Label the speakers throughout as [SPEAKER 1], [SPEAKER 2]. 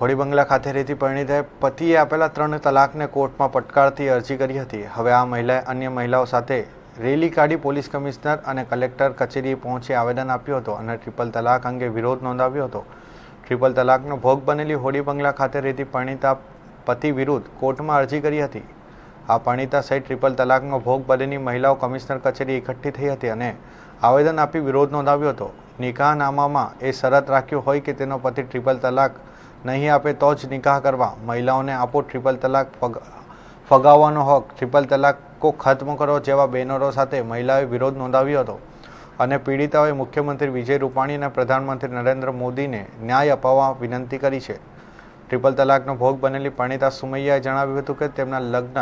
[SPEAKER 1] હોળી બંગલા ખાતે રહેતી પરિણીતાએ પતિએ આપેલા ત્રણ તલાકને કોર્ટમાં પટકારતી અરજી કરી હતી. હવે આ મહિલાએ અન્ય મહિલાઓ સાથે રેલી કાઢી પોલીસ કમિશનર અને કલેક્ટર કચેરીએ પહોંચી આવેદન આપ્યું હતું અને ટ્રિપલ તલાક અંગે વિરોધ નોંધાવ્યો હતો. ટ્રિપલ તલાકનો ભોગ બનેલી હોડીબંગલા ખાતે રહેતી પરિણીતા પતિ વિરુદ્ધ કોર્ટમાં અરજી કરી હતી. આ પરિણીતા સહિત ટ્રિપલ તલાકનો ભોગ બનેલી મહિલાઓ કમિશનર કચેરી એકઠી થઈ હતી અને આવેદન આપી વિરોધ નોંધાવ્યો હતો. નિકાહનામામાં એ શરત રાખ્યું હોય કે તેનો પતિ ટ્રિપલ તલાક નહીં આપે તો જ નિકાહ કરવા. મહિલાઓને આપો ટ્રિપલ તલાક ફગ ફગાવવાનો હક. ટ્રિપલ તલાકો ખત્મ કરો જેવા બેનરો સાથે મહિલાઓએ વિરોધ નોંધાવ્યો હતો. અને પીડિતાઓએ મુખ્યમંત્રી વિજય રૂપાણી અને પ્રધાનમંત્રી નરેન્દ્ર મોદીને ન્યાય અપાવવા વિનંતી કરી છે. ટ્રિપલ તલાકનો ભોગ બનેલી પરણિતા સુમૈયાએ જણાવ્યું હતું કે તેમના લગ્ન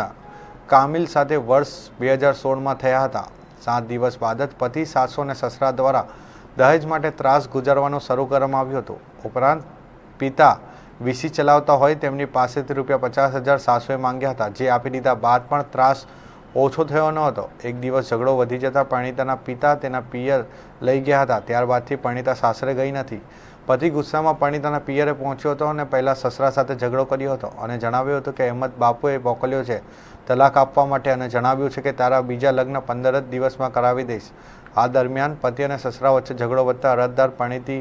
[SPEAKER 1] કામિલ સાથે વર્ષ બે હજાર સોળમાં થયા હતા. સાત દિવસ બાદ જ પતિ, સાસુ અને સસરા દ્વારા દહેજ માટે ત્રાસ ગુજારવાનું શરૂ કરવામાં આવ્યું હતું. ઉપરાંત પિતા વીસી ચલાવતા હોય તેમની પાસેથી રૂપિયા પચાસ હજાર સાસુએ માંગ્યા હતા. જે આપી દીધા બાદ પણ ત્રાસ ઓછો થયો ન હતો. એક દિવસ ઝઘડો વધી જતા પરિણીતાના પિતા તેના પિયર લઈ ગયા હતા. ત્યારબાદથી પરિણીતા સાસરે ગઈ નથી. પતિ ગુસ્સામાં પરિણીતાના પિયરે પહોંચ્યો હતો અને પહેલાં સસરા સાથે ઝઘડો કર્યો હતો અને જણાવ્યું હતું કે અહેમદ બાપુએ મોકલ્યો છે તલાક આપવા માટે અને જણાવ્યું છે કે તારા બીજા લગ્ન પંદર જ દિવસમાં કરાવી દઈશ. આ દરમિયાન પતિ અને સસરા વચ્ચે ઝઘડો વધતા અરજદાર પરિણીતી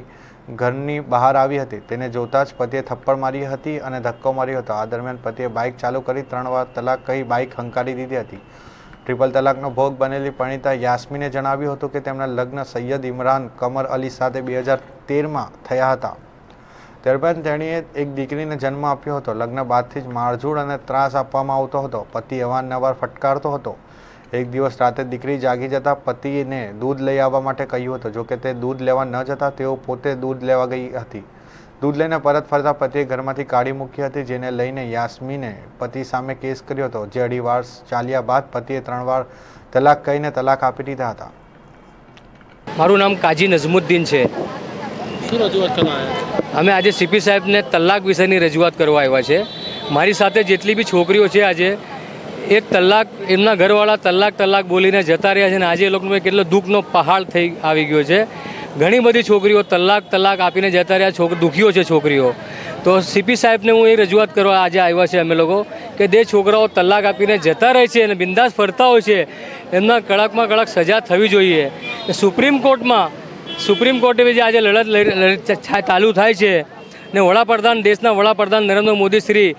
[SPEAKER 1] ઘરની બહાર આવી હતી. તેને જોતાં જ પતિએ થપ્પડ મારી હતી અને ધક્કો માર્યો હતો. આ દરમિયાન પતિએ બાઇક ચાલુ કરી ત્રણ વાર તલાક કહી બાઇક હંકારી દીધી હતી. ટ્રિપલ તલાકનો ભોગ બનેલી પરિણીતા યાસ્મીને જણાવ્યું હતું કે તેમના લગ્ન સૈયદ ઇમરાન કમર અલી સાથે બે હજાર તેરમાં થયા હતા. ત્યારબાદ તેણીએ એક દીકરીને જન્મ આપ્યો હતો. લગ્ન બાદથી જ મારઝૂડ અને ત્રાસ આપવામાં આવતો હતો. પતિ અવારનવાર ફટકારતો હતો. એક દિવસ રાતે દીકરી જાગી જતાં પતિને દૂધ લઈ આવવા માટે કહ્યું હતું. જોકે તે દૂધ લેવા ન જતા તેઓ પોતે દૂધ લેવા ગઈ હતી. દૂધ લઈને પરત ફરતા પતિએ ઘરમાંથી કાઢી મૂકી હતી જેને લઈને યાસ્મીને પતિ સામે કેસ કર્યો હતો. જે અઢી વાર ચાલ્યા બાદ પતિએ ત્રણ વાર તલાક કહીને તલાક આપી દીધા હતા.
[SPEAKER 2] મારું નામ કાજી નઝમુદ્દીન છે.
[SPEAKER 3] શું રજૂઆત કરવા
[SPEAKER 2] અમે આજે સીપી સાહેબને તલાક વિષયની રજૂઆત કરવા આવ્યા છે. મારી સાથે જેટલી બી છોકરીઓ છે આજે એ તલાક, એમના ઘરવાળા તલાક તલાક બોલીને જતા રહ્યા છે અને આજે એ લોકોનો કેટલો દુઃખનો પહાડ થઈ આવી ગયો છે. ઘણી બધી છોકરીઓ તલાક તલાક આપીને જતા રહ્યા, છોક, દુઃખીઓ છે છોકરીઓ. તો સીપી સાહેબને હું એ રજૂઆત કરવા આજે આવ્યા છે અમે લોકો, કે જે છોકરાઓ તલાક આપીને જતા રહે છે અને બિંદાસ ફરતા હોય છે, એમના કડકમાં કડક સજા થવી જોઈએ. સુપ્રીમ કોર્ટમાં, સુપ્રીમ કોર્ટે જે આજે લડત લડી- લડી- ચાલુ થાય છે ને વડાપ્રધાન, દેશના વડાપ્રધાન નરેન્દ્ર મોદી શ્રી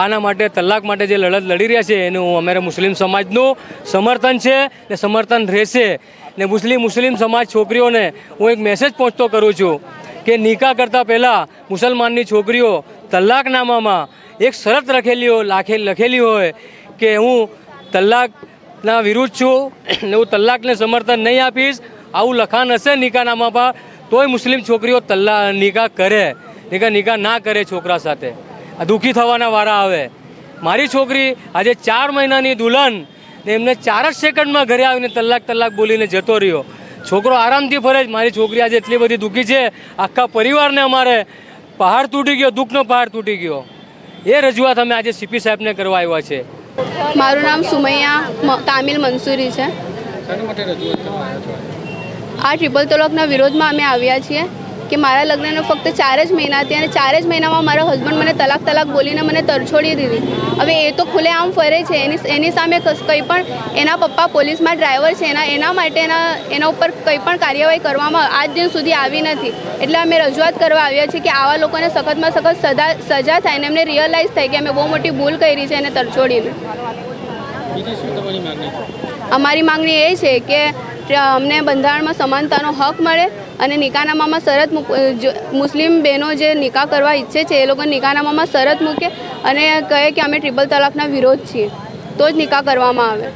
[SPEAKER 2] આના માટે તલાક માટે જે લડત લડી રહ્યા છે, એનું અમારે મુસ્લિમ સમાજનું સમર્થન છે ને સમર્થન રહેશે. ને મુસ્લિમ મુસ્લિમ સમાજ છોકરીઓને હું એક મેસેજ પહોંચતો કરું છું કે નિકાહ કરતાં પહેલાં મુસલમાનની છોકરીઓ તલાકનામામાં એક શરત લખેલી હોય લાખે, લખેલી હોય કે હું તલાકના વિરુદ્ધ છું ને હું તલાકને સમર્થન નહીં આપીશ, આવું લખાણ હશે નિકાહનામા પર તોય મુસ્લિમ છોકરીઓ તલ્લા નિકાહ કરે. નિકાહ નિકા ના કરે છોકરા સાથે. આ દુઃખી થવાના વારા આવે. મારી છોકરી આજે ચાર મહિનાની દુલ્હન ને એમને ચાર જ સેકન્ડમાં ઘરે આવીને તલાક તલાક બોલીને જતો રહ્યો. છોકરો આરામથી ફરે જ મારી છોકરી આજે એટલી બધી દુઃખી છે. આખા પરિવારને અમારે પહાડ તૂટી ગયો દુઃખનો પહાડ તૂટી ગયો. એ રજૂઆત અમે આજે સીપી સાહેબને કરવા આવ્યા છે.
[SPEAKER 4] મારું નામ સુમૈયા તામિલ કામિલ મંસૂરી છો? આ ટ્રિપલ તલાકના વિરોધમાં અમે આવ્યા છીએ. કે મારા લગ્નનો ફક્ત ચાર જ મહિના હતી અને ચાર જ મહિનામાં મારા હસબન્ડ મને તલાક તલાક બોલીને મને તરછોડી દીધી. હવે એ તો ખુલ્લેઆમ ફરે છે. એની એની સામે કંઈ પણ એના પપ્પા પોલીસમાં ડ્રાઈવર છે. એના એના માટે એના એના ઉપર કંઈ પણ કાર્યવાહી કરવામાં આજ દિન સુધી આવી નથી. એટલે અમે રજૂઆત કરવા આવ્યા છીએ કે આવા લોકોને સખતમાં સખત સજા સજા થાય ને એમને રિયલાઇઝ થાય કે અમે બહુ મોટી ભૂલ કરી છે એને તરછોડીને. અમારી માગણી એ છે કે અમને બંધારણમાં સમાનતાનો હક મળે અને નિકાહનામામાં શરત મુસ્લિમ બહેનો જે નિકાહ કરવા ઈચ્છે છે, એ લોકો નિકાહનામામાં શરત મૂકે અને કહે કે અમે ટ્રિપલ તલાકના વિરોધ છીએ. તો જ નિકાહ કરવામાં આવે.